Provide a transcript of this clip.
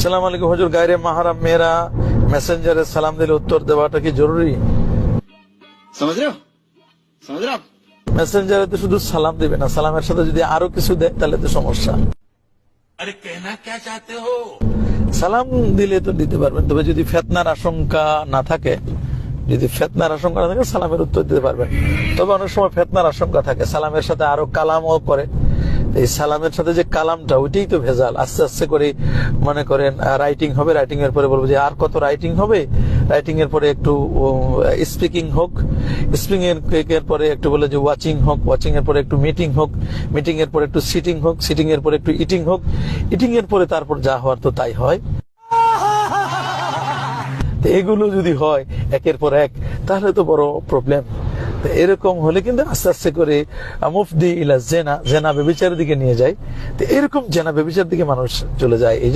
সালাম আলাইকুম হজুর গায়ে মাহারাম মেয়েরা মেসেঞ্জারে সালাম দিলে উত্তর দেওয়াটা কি জরুরি? মেসেঞ্জারে তো শুধু সালাম দিবে না সালামের সাথে যদি আরও কিছু দেয় তাহলে তো সমস্যা। সালাম দিলে তো দিতে পারবেন তবে যদি ফেতনার আশঙ্কা না থাকে যদি ফেতনার আশঙ্কা না থাকে সালামের উত্তর দিতে পারবেন। তবে অনেক সময় ফেতনার আশঙ্কা থাকে সালামের সাথে আরও কালামও করে। এই সালামের সাথে যে কালামটা, ওইটাই তো ভেজাল। আস্তে আস্তে করে মনে করেন রাইটিং হবে রাইটিং এর পরে বলব যে আর কত রাইটিং হবে? রাইটিং এর পরে একটু স্পিকিং হোক স্পিকিং এর পরে একটু বলে যে ওয়াচিং হোক ওয়াচিং এর পরে একটু মিটিং হোক মিটিং এর পরে একটু সিটিং হোক সিটিং এর পরে একটু ইটিং হোক ইটিং এর পরে তারপর যা হওয়ার তো তাই হয়। এগুলো যদি হয়, একের পর এক, তাহলে তো বড় প্রবলেম এরকম হলে কিন্তু আস্তে আস্তে করে মুফদি ইলা জেনা জেনা বেবিচারের দিকে নিয়ে যায়। তো এরকম জেনা বেবিচার দিকে মানুষ চলে যায়। এই